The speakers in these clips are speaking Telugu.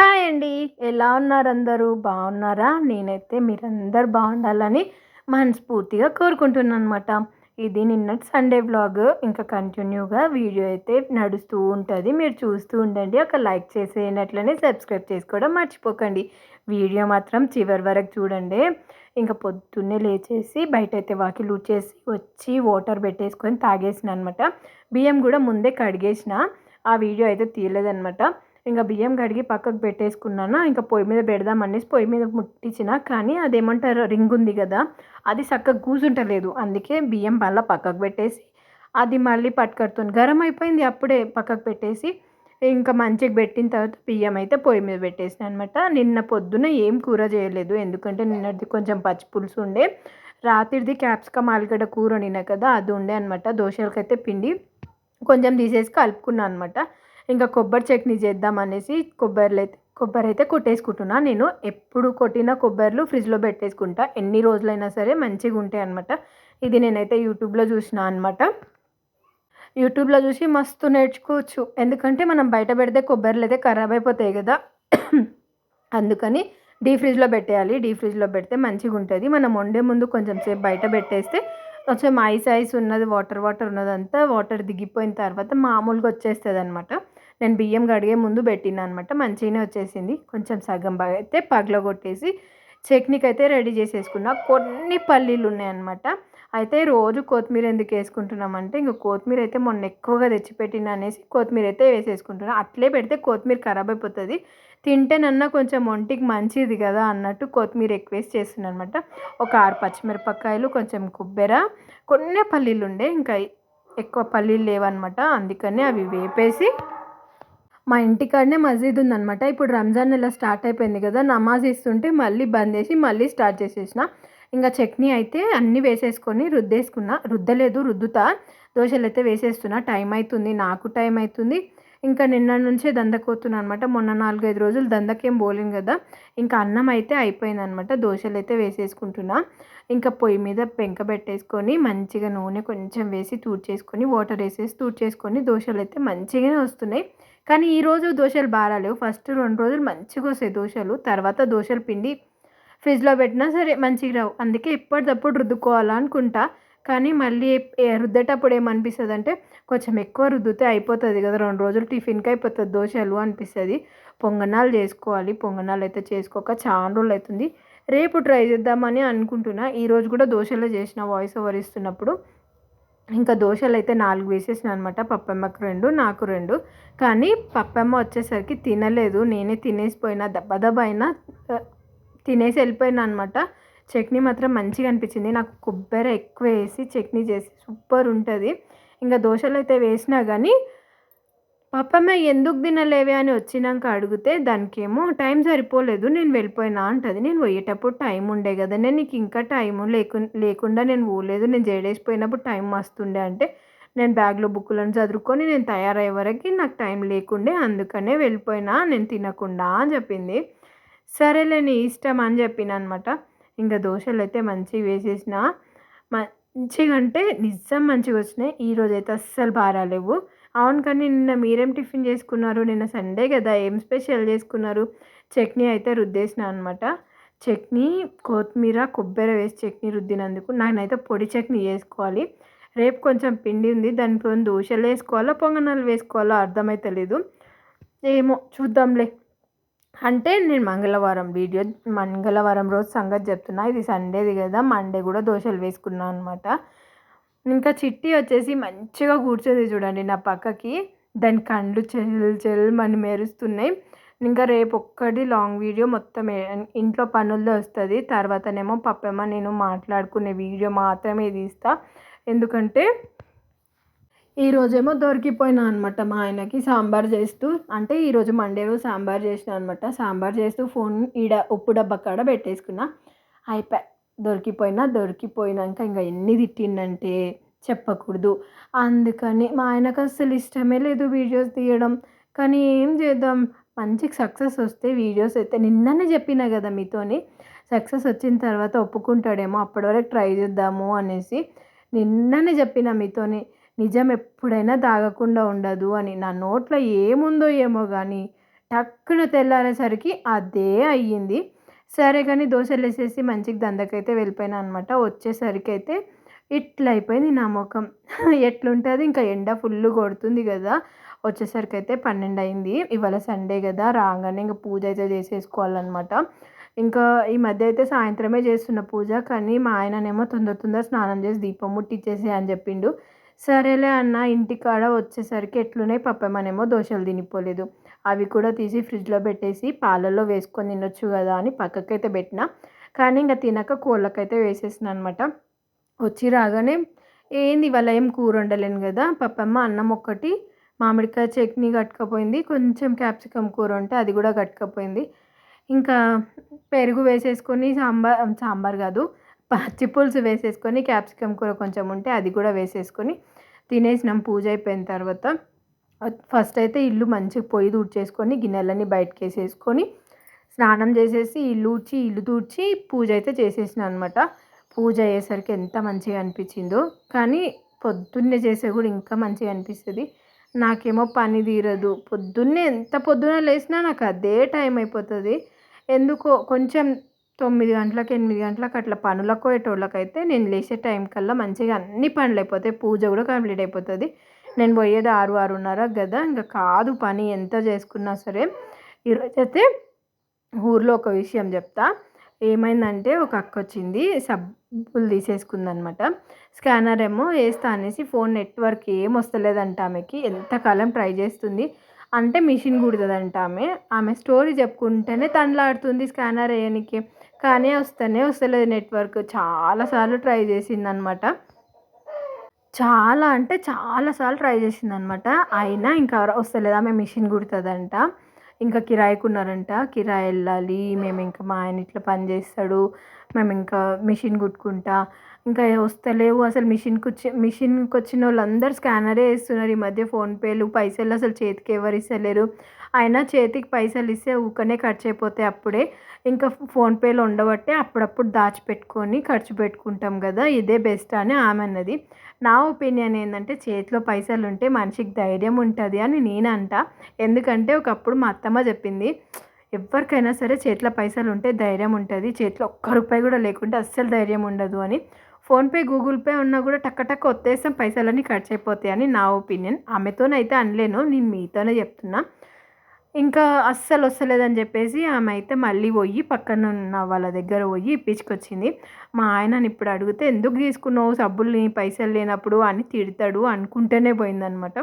హాయ్ అండి. ఎలా ఉన్నారు అందరూ? బాగున్నారా నేనైతే మీరందరూ బాగుండాలని మనస్ఫూర్తిగా కోరుకుంటున్నాను అనమాట ఇది నిన్నటి సండే వ్లాగ్ ఇంకా కంటిన్యూగా వీడియో అయితే నడుస్తూ ఉంటుంది. మీరు చూస్తూ ఉండండి. ఒక లైక్ చేసేనట్లనే సబ్స్క్రైబ్ చేసుకోవడం మర్చిపోకండి. వీడియో మాత్రం చివరి వరకు చూడండి. ఇంకా పొద్దున్నే లేచేసి బయట అయితే వాకిలు ఊడ్చేసి వచ్చి వాటర్ పెట్టేసుకొని తాగేసిన అనమాట బియ్యం కూడా ముందే కడిగేసిన. ఆ వీడియో అయితే తీయలేదనమాట. ఇంకా బియ్యం కడిగి పక్కకు పెట్టేసుకున్నాను ఇంకా పొయ్యి మీద పెడదామనేసి పొయ్యి మీద ముట్టించిన కానీ అదేమంటారు రింగ్ ఉంది కదా అది చక్కగా కూసుంటలేదు అందుకే బియ్యం మళ్ళీ పక్కకు పెట్టేసి అది మళ్ళీ పట్టుకడుతుంది గరం అయిపోయింది అప్పుడే పక్కకు పెట్టేసి ఇంకా మంచిగా పెట్టిన తర్వాత బియ్యం అయితే పొయ్యి మీద పెట్టేసిన అనమాట నిన్న పొద్దున ఏం కూర చేయలేదు ఎందుకంటే నిన్నటిది కొంచెం పచ్చి పులుసు ఉండే. రాత్రిది క్యాప్సికమ్ ఆలుగడ్డ కూర నిన్న కదా అది ఉండే అనమాట దోశలకైతే పిండి కొంచెం తీసేసి కలుపుకున్నాను అనమాట ఇంకా కొబ్బరి చట్నీ చేద్దాం అనేసి అయితే కొబ్బరి అయితే కొట్టేసుకుంటున్నా. నేను ఎప్పుడు కొట్టిన కొబ్బరిలు ఫ్రిడ్జ్లో పెట్టేసుకుంటా. ఎన్ని రోజులైనా సరే మంచిగా ఉంటాయి అనమాట ఇది నేనైతే యూట్యూబ్లో చూసిన అనమాట యూట్యూబ్లో చూసి మస్తు నేర్చుకోవచ్చు. ఎందుకంటే మనం బయట పెడితే కొబ్బరిలు అయితే ఖరాబ్ అయిపోతాయి కదా. అందుకని డీ ఫ్రిడ్జ్లో పెట్టేయాలి. డీ ఫ్రిడ్జ్లో పెడితే మంచిగా ఉంటుంది. మనం వండే ముందు కొంచెం సేపు బయట పెట్టేస్తే కొంచెం ఐస్ ఐస్ ఉన్నది వాటర్ వాటర్ ఉన్నదంతా వాటర్ దిగిపోయిన తర్వాత మామూలుగా వచ్చేస్తుంది అనమాట నేను బియ్యం కడిగే ముందు పెట్టిన అనమాట మంచిగానే వచ్చేసింది. కొంచెం సగం బాగా అయితే పగలగొట్టేసి చట్నీకి అయితే రెడీ చేసేసుకున్నా. కొన్ని పల్లీలు ఉన్నాయన్నమాట. అయితే రోజు కొత్తిమీర ఎందుకు వేసుకుంటున్నామంటే ఇంక కొత్తిమీర అయితే మొన్న ఎక్కువగా తెచ్చిపెట్టిన అనేసి కొత్తిమీర అయితే వేసేసుకుంటున్నాను అట్లే పెడితే కొత్తిమీర ఖరాబ్ అయిపోతుంది. తింటేనన్నా కొంచెం ఒంటికి మంచిది కదా అన్నట్టు కొత్తిమీర ఎక్కువ వేసి చేస్తున్నాను అనమాట ఒక ఆరు పచ్చిమిరపకాయలు కొంచెం కొబ్బెర కొన్ని పల్లీలు ఉండే. ఇంకా ఎక్కువ పల్లీలు లేవన్నమాట. అందుకని అవి వేపేసి మా ఇంటికాడనే మసీద్ ఉందనమాట ఇప్పుడు రంజాన్ నెల స్టార్ట్ అయిపోయింది కదా నమాజ్ ఇస్తుంటే మళ్ళీ బంద్ చేసి మళ్ళీ స్టార్ట్ చేసేసిన. ఇంకా చట్నీ అయితే అన్నీ వేసేసుకొని రుద్దేసుకున్నా. రుద్దలేదు రుద్దుతా. దోశలు అయితే వేసేస్తున్నా. టైం అవుతుంది నాకు టైం అవుతుంది ఇంకా నిన్న నుంచే దందకోతున్నా అనమాట మొన్న నాలుగైదు రోజులు దందకేం పోలేను కదా. ఇంకా అన్నం అయితే అయిపోయింది అనమాట దోశలు అయితే వేసేసుకుంటున్నా. ఇంకా పొయ్యి మీద పెంక పెట్టేసుకొని మంచిగా నూనె కొంచెం వేసి తూడ్చేసుకొని వాటర్ వేసేసి తూడ్చేసుకొని దోశలు అయితే మంచిగానే వస్తున్నాయి. కానీ ఈరోజు దోశలు బాగాలేవు. ఫస్ట్ రెండు రోజులు మంచిగా వస్తాయి దోశలు. తర్వాత దోశల పిండి ఫ్రిడ్జ్లో పెట్టినా సరే మంచిగా రావు. అందుకే ఎప్పటికప్పుడు రుద్దుకోవాలా అనుకుంటా. కానీ మళ్ళీ రుద్దేటప్పుడు ఏమనిపిస్తుంది అంటే కొంచెం ఎక్కువ రుద్దితే అయిపోతుంది కదా. రెండు రోజులు టిఫిన్కి అయిపోతుంది దోశలు అనిపిస్తుంది. పొంగనాలు చేసుకోవాలి. పొంగనాలు అయితే చేసుకోక చాలా రోజులు అవుతుంది. రేపు ట్రై చేద్దామని అనుకుంటున్నా. ఈరోజు కూడా దోశలో చేసిన వాయిస్ ఓవర్ ఇస్తున్నప్పుడు. ఇంకా దోశలు అయితే నాలుగు వేసేసిన అనమాట పప్పమ్మకు రెండు నాకు రెండు. కానీ పప్పమ్మ వచ్చేసరికి తినలేదు. నేనే తినేసిపోయినా దెబ్బ దెబ్బ అయినా తినేసి వెళ్ళిపోయినా అనమాట చట్నీ మాత్రం మంచిగా అనిపించింది. నాకు కొబ్బరి ఎక్కువ వేసి చట్నీ చేసి సూపర్ ఉంటుంది. ఇంకా దోశలు అయితే వేసినా కానీ పాపమ్మ ఎందుకు తినలేవే అని వచ్చినాక అడిగితే దానికేమో టైం సరిపోలేదు నేను వెళ్ళిపోయినా అంటది. నేను పోయేటప్పుడు టైం ఉండే కదా నేను నీకు ఇంకా టైం లేకు లేకుండా నేను పోలేదు నేను జడేసిపోయినప్పుడు టైం మస్తుండే అంటే నేను బ్యాగ్లో బుక్కులను చదువుకొని నేను తయారయ్యే వరకు నాకు టైం లేకుండే అందుకనే వెళ్ళిపోయినా నేను తినకుండా అని చెప్పింది. సరేలే నీ ఇష్టం అని చెప్పిన అనమాట ఇంకా దోశలు అయితే మంచిగా వేసేసిన. మంచిగా అంటే నిజం మంచిగా వచ్చినాయి. ఈరోజు అయితే అస్సలు బారాలేవు అవును కానీ నిన్న మీరేం టిఫిన్ చేసుకున్నారు? నిన్న సండే కదా ఏం స్పెషల్ చేసుకున్నారు? చట్నీ అయితే రుద్దేసిన అనమాట చట్నీ కొత్తిమీర కొబ్బరి వేసి చట్నీ రుద్దినందుకు నాకైతే పొడి చట్నీ చేసుకోవాలి. రేపు కొంచెం పిండి ఉంది దానిపై దోశలు వేసుకోవాలా పొంగనాలు వేసుకోవాలో అర్థమైతలేదు ఏమో చూద్దాంలే. అంటే నేను మంగళవారం వీడియో మంగళవారం రోజు సంగతి చెప్తున్నా. ఇది సండేది కదా మండే కూడా దోశలు వేసుకున్నాను అనమాట ఇంకా చిట్టి వచ్చేసి మంచిగా కూర్చుంది చూడండి నా పక్కకి. దాని కళ్ళు చెల్ చెల్ మని మెరుస్తున్నాయి. ఇంకా రేపు ఒక్కటి లాంగ్ వీడియో మొత్తం ఇంట్లో పనుల్లో వస్తుంది. తర్వాతనేమో పప్పమ్మ నేను మాట్లాడుకునే వీడియో మాత్రమే తీస్తా. ఎందుకంటే ఈరోజేమో దొరికిపోయినా అనమాట మా ఆయనకి సాంబార్ చేస్తూ. అంటే ఈరోజు మండే రోజు సాంబార్ చేసిన అనమాట సాంబార్ చేస్తూ ఫోన్ ఈడ ఉప్పు డబ్బా కాడ పెట్టేసుకున్నా. అయిపోయి దొరికిపోయినా దొరికిపోయినాక ఇంకా ఎన్ని తిట్టిందంటే చెప్పకూడదు. అందుకని మా ఆయనకు అసలు ఇష్టమే లేదు వీడియోస్ తీయడం. కానీ ఏం చేద్దాం? మంచిగా సక్సెస్ వస్తే వీడియోస్ అయితే నిన్ననే చెప్పిన కదా మీతోని. సక్సెస్ వచ్చిన తర్వాత ఒప్పుకుంటాడేమో అప్పటి వరకు ట్రై చేద్దాము అనేసి నిన్ననే చెప్పిన మీతోని. నిజం ఎప్పుడైనా తాగకుండా ఉండదు అని నా నోట్లో ఏముందో ఏమో కానీ టక్కున తెల్లారేసరికి అదే అయ్యింది. సరే కానీ దోశలు వేసేసి మంచిగా దందకైతే వెళ్ళిపోయినా అనమాట వచ్చేసరికి అయితే ఇట్లా అయిపోయింది నా ముఖం. ఎట్లుంటుంది? ఇంకా ఎండ ఫుల్ కొడుతుంది కదా. వచ్చేసరికి అయితే పన్నెండు అయింది. ఇవాళ సండే కదా రాగానే ఇంకా పూజ అయితే చేసేసుకోవాలన్నమాట. ఇంకా ఈ మధ్య అయితే సాయంత్రమే చేస్తున్న పూజ కానీ మా ఆయననేమో తొందర తొందర స్నానం చేసి దీపం ముట్టించేసి అని చెప్పిండు. సరేలే అన్న ఇంటికాడ వచ్చేసరికి ఎట్లున్నాయి పప్పమ్మనేమో దోశలు తినిపోలేదు. అవి కూడా తీసి ఫ్రిడ్జ్లో పెట్టేసి పాలల్లో వేసుకొని తినొచ్చు కదా అని పక్కకైతే పెట్టిన. కానీ ఇంకా తినక కోళ్ళకైతే వేసేసిన అనమాట వచ్చి రాగానే ఏంది ఇవాళ ఏం కూర వండలేను కదా? పప్పమ్మ అన్నం ఒక్కటి మామిడికాయ చట్నీ కట్టుకపోయింది కొంచెం క్యాప్సికమ్ కూర ఉంటే అది కూడా కట్టుకపోయింది. ఇంకా పెరుగు వేసేసుకొని సాంబార్ సాంబార్ కాదు పచ్చి పులుసు వేసేసుకొని క్యాప్సికమ్ కూర కొంచెం ఉంటే అది కూడా వేసేసుకొని తినేసినాం. పూజ అయిపోయిన తర్వాత ఫస్ట్ అయితే ఇల్లు మంచిగా పొయ్యి దూడ్చేసుకొని గిన్నెలన్నీ బయటకు వేసేసుకొని స్నానం చేసేసి ఇల్లు ఊడ్చి ఇల్లు తూడ్చి పూజ అయితే చేసేసిన అనమాట పూజ అయ్యేసరికి ఎంత మంచిగా అనిపించిందో. కానీ పొద్దున్నే చేసే కూడా ఇంకా మంచిగా అనిపిస్తుంది. నాకేమో పని తీరదు. పొద్దున్నే ఎంత పొద్దున్న లేచినా నాకు అదే టైం అయిపోతుంది. ఎందుకో కొంచెం తొమ్మిది గంటలకు ఎనిమిది గంటలకు అట్లా పనులకు పోయేటోళ్ళకైతే నేను లేచే టైం కల్లా మంచిగా అన్ని పనులు అయిపోతాయి. పూజ కూడా కంప్లీట్ అయిపోతుంది. నేను పోయేది ఆరు ఆరున్నర కదా ఇంకా కాదు పని ఎంత చేసుకున్నా సరే. ఈరోజైతే ఊర్లో ఒక విషయం చెప్తా. ఏమైందంటే ఒక అక్క వచ్చింది సబ్బులు తీసేసుకుందనమాట. స్కానర్ ఏమో వేస్తా అనేసి ఫోన్ నెట్వర్క్ ఏం వస్తలేదంట ఆమెకి. ఎంతకాలం ట్రై చేస్తుంది. అంటే మిషన్ కుడుతుందంట ఆమె. ఆమె స్టోరీ చెప్పుకుంటేనే తండ్లాడుతుంది స్కానర్ వేయడానికి కానీ వస్తేనే వస్తలేదు నెట్వర్క్. చాలాసార్లు ట్రై చేసిందనమాట. చాలా అంటే చాలాసార్లు ట్రై చేసిందనమాట. అయినా ఇంకా వస్తలేదు. ఆమె మిషన్ కుడుతుందంట. ఇంకా కిరాయికి ఉన్నారంట కిరాయి వెళ్ళాలి మేము ఇంకా మా ఆయన ఇట్లా పని చేస్తాడు. మేము ఇంకా మిషన్ కుట్టుకుంటా. ఇంకా వస్తలేవు. అసలు మిషన్కి వచ్చి మిషన్కి వచ్చిన వాళ్ళందరూ స్కానరే వేస్తున్నారు ఈ మధ్య ఫోన్పేలు పైసలు అసలు చేతికి ఎవరు ఇస్తలేరు. అయినా చేతికి పైసలు ఇస్తే ఊకనే ఖర్చు అయిపోతాయి అప్పుడే. ఇంకా ఫోన్పేలో ఉండబట్టే అప్పుడప్పుడు దాచిపెట్టుకొని ఖర్చు పెట్టుకుంటాం కదా ఇదే బెస్ట్ అని ఆమె అన్నది. నా ఒపీనియన్ ఏంటంటే చేతిలో పైసలు ఉంటే మనిషికి ధైర్యం ఉంటుంది అని నేను అంట ఎందుకంటే ఒకప్పుడు మా అత్తమ్మ చెప్పింది ఎవరికైనా సరే చేతిలో పైసలు ఉంటే ధైర్యం ఉంటుంది. చేతిలో ఒక్క రూపాయి కూడా లేకుంటే అస్సలు ధైర్యం ఉండదు అని. ఫోన్పే గూగుల్ పే ఉన్నా కూడా టక్క టక్క వచ్చేసాం పైసలన్నీ ఖర్చు అయిపోతాయి అని నా ఒపీనియన్. ఆమెతోనైతే అనలేను నేను మీతోనే చెప్తున్నా. ఇంకా అస్సలు వస్తలేదని చెప్పేసి ఆమె అయితే మళ్ళీ పోయి పక్కన ఉన్న వాళ్ళ దగ్గర పోయి ఇప్పించుకొచ్చింది. మా ఆయనని ఇప్పుడు అడిగితే ఎందుకు తీసుకున్నావు సబ్బుల్ని పైసలు లేనప్పుడు? అని తిడతాడు అనుకుంటూనే పోయిందనమాట.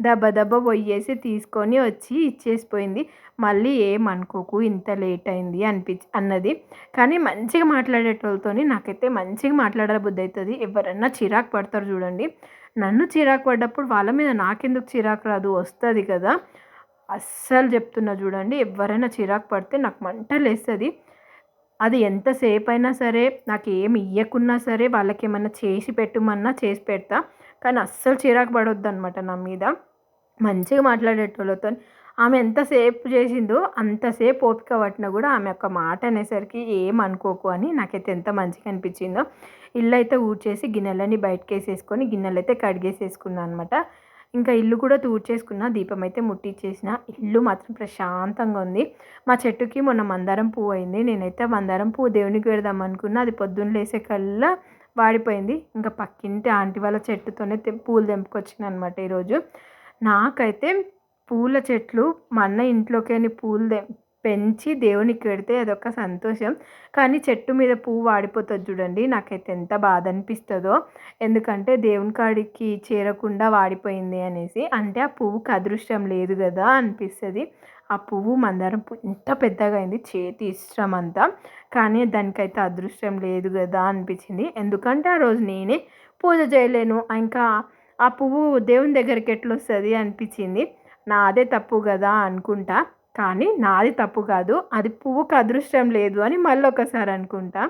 దెబ్బ దెబ్బ పొయ్యేసి తీసుకొని వచ్చి ఇచ్చేసిపోయింది. మళ్ళీ ఏమనుకోకు ఇంత లేట్ అయింది అనిపించి అన్నది. కానీ మంచిగా మాట్లాడేటోళ్ళతో నాకైతే మంచిగా మాట్లాడాలి బుద్ధి అవుతుంది ఎవరన్నా చిరాకు పడతారు చూడండి. నన్ను చిరాకు పడ్డప్పుడు వాళ్ళ మీద నాకెందుకు చిరాకు రాదు? వస్తుంది కదా. అస్సలు చెప్తున్నా చూడండి. ఎవరైనా చిరాకు పడితే నాకు మంట లేస్తుంది. అది ఎంతసేపు అయినా సరే నాకు ఏమి ఇవ్వకున్నా సరే వాళ్ళకి ఏమన్నా చేసి పెట్టమన్నా చేసి పెడతా. కానీ అస్సలు చిరాకు పడొద్దు అనమాట నా మీద. మంచిగా మాట్లాడేటోళ్ళతో ఆమె ఎంతసేపు చేసిందో అంతసేపు ఓపిక పట్టినా కూడా ఆమె యొక్క మాట అనేసరికి ఏం అనుకోకు అని నాకైతే ఎంత మంచిగా అనిపించిందో. ఇల్లు అయితే ఊడ్చేసి గిన్నెలన్నీ బయటకు వేసేసుకొని గిన్నెలు అయితే కడిగేసేసుకున్నాను అనమాట ఇంకా ఇల్లు కూడా తూడ్చేసుకున్న దీపం అయితే ముట్టించేసిన ఇల్లు మాత్రం ప్రశాంతంగా ఉంది. మా చెట్టుకి మొన్న మందారం పువ్వు అయింది. నేనైతే మందారం పువ్వు దేవునికి పెడదాం అనుకున్నా. అది పొద్దున్న లేసే కల్లా వాడిపోయింది. ఇంకా పక్కింటి ఆంటీ వాళ్ళ చెట్టుతోనే పూలు తెంపుకొచ్చిన అనమాట ఈరోజు. నాకైతే పూల చెట్లు మా అన్న ఇంట్లోకి పూలు పెంచి దేవునికి పెడితే అదొక సంతోషం. కానీ చెట్టు మీద పువ్వు వాడిపోతుంది చూడండి నాకైతే ఎంత బాధ అనిపిస్తుందో ఎందుకంటే దేవుని కాడికి చేరకుండా వాడిపోయింది అనేసి. అంటే ఆ పువ్వుకి అదృష్టం లేదు కదా అనిపిస్తుంది. ఆ పువ్వు మందారం పువ్వు ఎంత పెద్దగా అయింది చేతి ఇష్టం అంతా. కానీ దానికైతే అదృష్టం లేదు కదా అనిపించింది. ఎందుకంటే ఆ రోజు నేనే పూజ చేయలేను. ఇంకా ఆ పువ్వు దేవుని దగ్గరికి ఎట్లా వస్తుంది అనిపించింది నాదే తప్పు కదా అనుకుంటా. కానీ నాది తప్పు కాదు. అది పువ్వుకు అదృష్టం లేదు అని మళ్ళీ ఒకసారి అనుకుంటా.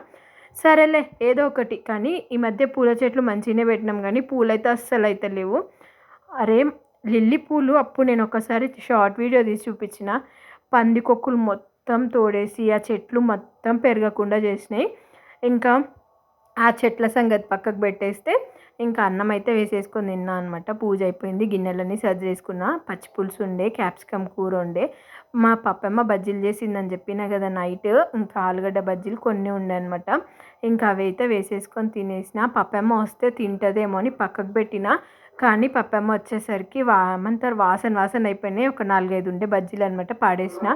సరేలే ఏదో ఒకటి. కానీ ఈ మధ్య పూల చెట్లు మంచిగానే పెట్టినాం కానీ పూలైతే అస్సలు అయితే లేవు. అరే లిల్లీ పూలు అప్పుడు నేను ఒకసారి షార్ట్ వీడియో తీసి చూపించిన. పందికొక్కులు మొత్తం తోడేసి ఆ చెట్లు మొత్తం పెరగకుండా చేసినాయి. ఇంకా ఆ చెట్ల సంగతి పక్కకు పెట్టేస్తే ఇంకా అన్నం అయితే వేసేసుకొని తిన్నా అనమాట పూజ అయిపోయింది. గిన్నెలన్నీ సర్దేసుకున్న పచ్చి పులుసు ఉండే క్యాప్సికమ్ కూర ఉండే. మా పప్పమ్మ బజ్జీలు చేసిందని చెప్పిన కదా నైట్. ఇంకా ఆలుగడ్డ బజ్జీలు కొన్ని ఉండే అనమాట ఇంకా అవి అయితే వేసేసుకొని తినేసిన. పప్పమ్మ వస్తే తింటదేమో అని పక్కకు పెట్టిన. కానీ పప్పమ్మ వచ్చేసరికి వా ఏమంటారు? వాసన వాసన అయిపోయినాయి. ఒక నాలుగైదు ఉండే బజ్జీలు అనమాట పాడేసిన.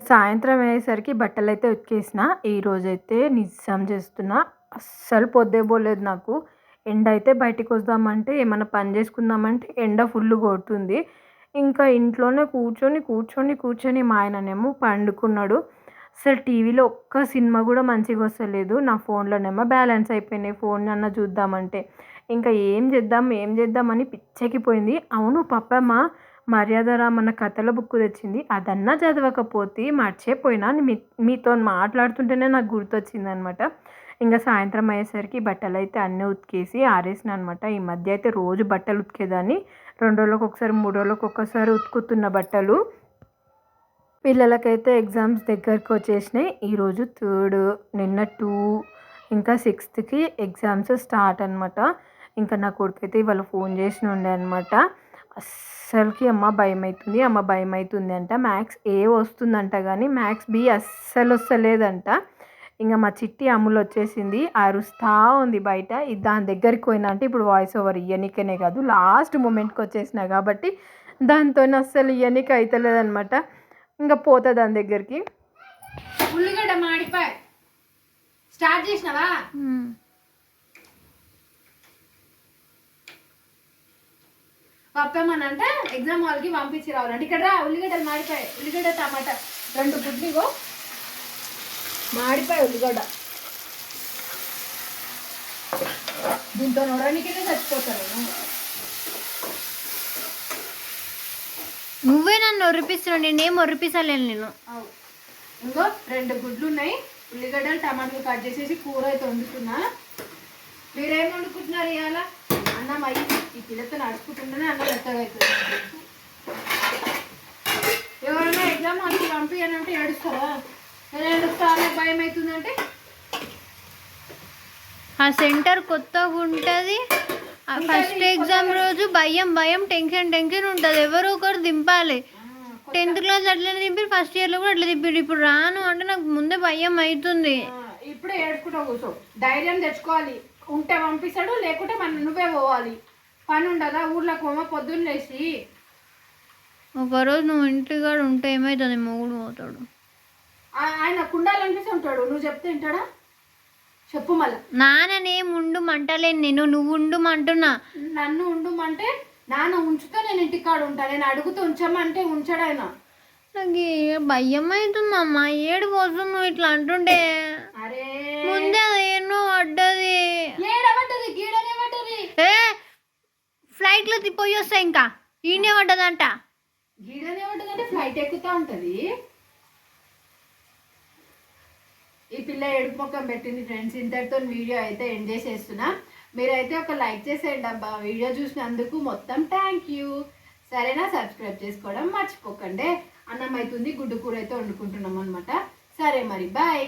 సాయంత్రం అయ్యేసరికి బట్టలు అయితే ఉతికేసిన. ఈ రోజైతే నిజం చేస్తున్నా అస్సలు పొద్దే పోలేదు నాకు. ఎండ అయితే బయటికి వద్దామంటే ఏమైనా పని చేసుకుందామంటే ఎండ ఫుల్ కొడుతుంది. ఇంకా ఇంట్లోనే కూర్చొని కూర్చొని కూర్చొని మా ఆయననేమో పండుకున్నాడు. అసలు టీవీలో ఒక్క సినిమా కూడా మంచిగా వస్తలేదు. నా ఫోన్లోనేమో బ్యాలెన్స్ అయిపోయినాయి. ఫోన్ అన్న చూద్దామంటే. ఇంకా ఏం చేద్దాం ఏం చేద్దామని పిచ్చెక్కిపోయింది. అవును పప్పమ్మ మర్యాదరామన్న కథల బుక్ తెచ్చింది. అదన్నా చదవకపోతే మర్చిపోయినా మీ మీతో మాట్లాడుతుంటేనే నాకు గుర్తొచ్చింది అనమాట ఇంకా సాయంత్రం అయ్యేసరికి బట్టలు అయితే అన్నీ ఉతికేసి ఆరేసిన అనమాట ఈ మధ్య అయితే రోజు బట్టలు ఉతికేదాన్ని. రెండు రోజులకు ఒకసారి మూడు రోజులకు ఒక్కసారి ఉతుకుతున్న బట్టలు. పిల్లలకైతే ఎగ్జామ్స్ దగ్గరకు వచ్చేసినాయి. ఈరోజు థర్డ్ నిన్న టూ ఇంకా సిక్స్త్కి ఎగ్జామ్స్ స్టార్ట్ అనమాట. ఇంకా నా కొడుకైతే ఇవాళ ఫోన్ చేసి ఉండే అనమాట. అస్సలకి అమ్మ భయం అవుతుంది అమ్మ భయం అవుతుంది అంట. మ్యాథ్స్ ఏ వస్తుందంట కానీ మ్యాథ్స్ బి అస్సలు వస్తలేదంట. ఇంకా మా చిట్టి అమ్ములు వచ్చేసింది. అరుస్తా ఉంది బయట. ఇది దాని దగ్గరికి పోయినా అంటే ఇప్పుడు వాయిస్ ఓవర్ ఇయ్యనికనే కాదు. లాస్ట్ మూమెంట్కి వచ్చేసిన కాబట్టి దాంతో అస్సలు ఇయ్యనిక అవుతలేదనమాట ఇంకా పోతా దాని దగ్గరికి. ఉల్లిగడ్డ మాడిపోయి. స్టార్ట్ చేసినావా? పప్పేమనంటే ఎగ్జామ్ వాళ్ళకి పంపించి రావాలంటే ఇక్కడ రా ఉల్లిగడ్డలు మాడిపోయాయి. ఉల్లిగడ్డ టమాటా. రెండు గుడ్లు ఇగో. మాడిపోయాయి ఉల్లిగడ్డ. దీంతో నొరనికైతే చచ్చిపోతాను. నువ్వే నన్ను ఒరిపిస్తున్నావు నేనేం ఒరిపిస్తలేను నేను ఇంకో రెండు గుడ్లు ఉన్నాయి. ఉల్లిగడ్డలు టమాటాలు కట్ చేసేసి కూర అయితే వండుతున్నా. మీరేం వండుకుంటున్నారు ఇవాళ? అన్నం అయ్యి ఈ పిల్లతో నడుచుకుంటుంటేనే అన్నం మెత్తగా అవుతుంది. ఎవరైనా ఎగ్జామ్ అది పంపించానంటే ఏడుస్తారా? నేను ఏడుస్తానే భయం అవుతుందంటే? ఆ సెంటర్ కొత్తగా ఉంటుంది. ఫస్ట్ ఎగ్జామ్ రోజు భయం భయం టెన్షన్ టెన్షన్ ఉంటుంది. ఎవరో ఒకరు దింపాలి. టెన్త్ క్లాస్ అట్లనే దింపి ఫస్ట్ ఇయర్లో కూడా అట్లా దింపారు. ఇప్పుడు రాను అంటే నాకు ముందే భయం అవుతుంది. ఇప్పుడే ఏడుకుంటా కూర్చో. ధైర్యం తెచ్చుకోవాలి. ఉంటే పంపిస్తాడు లేకుంటే మనం నువ్వే పోవాలి. పని ఉండదా? ఊర్లోకి పోమా? పొద్దున్న లేచి. ఒకరోజు నువ్వు ఇంటి కాడ ఉంటే ఏమవుతుంది మొగుడు పోతాడు. ఆయన కుండాలనిపిస్తే ఉంటాడు. నువ్వు చెప్తే వింటాడా? చెప్పు మళ్ళా. నాన్ననేం ఉండుమంటలేను నేను నువ్వు ఉండుమంటున్నా నన్ను ఉండుమంటే నాన్న ఉంచుతా నేను ఇంటికాడ ఉంటా. నేను అడుగుతూ ఉంచమంటే ఉంచడు ఆయన. నాకు భయం అవుతుంది అమ్మ ఏడు కోసం నువ్వు ఇట్లా అంటుండే అరే. ముందే ఎన్నో పడ్డది. ఏ ఫ్లైట్లో పోయి వస్తా ఇంకా. ఈయనే పడ్డదంట. గీడనే పడ్డదంటే ఫ్లైట్ ఎక్కుతా ఉంటది. ఈ పిల్ల ఏడుపు మొక్కం పెట్టింది ఫ్రెండ్స్. ఇంతటితో వీడియో అయితే ఎండ్ చేసేస్తున్నా. మీరైతే ఒక లైక్ చేసేయండి అబ్బా. వీడియో చూసినందుకు మొత్తం థ్యాంక్ యూ సరేనా? సబ్స్క్రైబ్ చేసుకోవడం మర్చిపోకండి. అన్నం అవుతుంది గుడ్డు కూర అయితే వండుకుంటున్నాం అనమాట సరే మరి బాయ్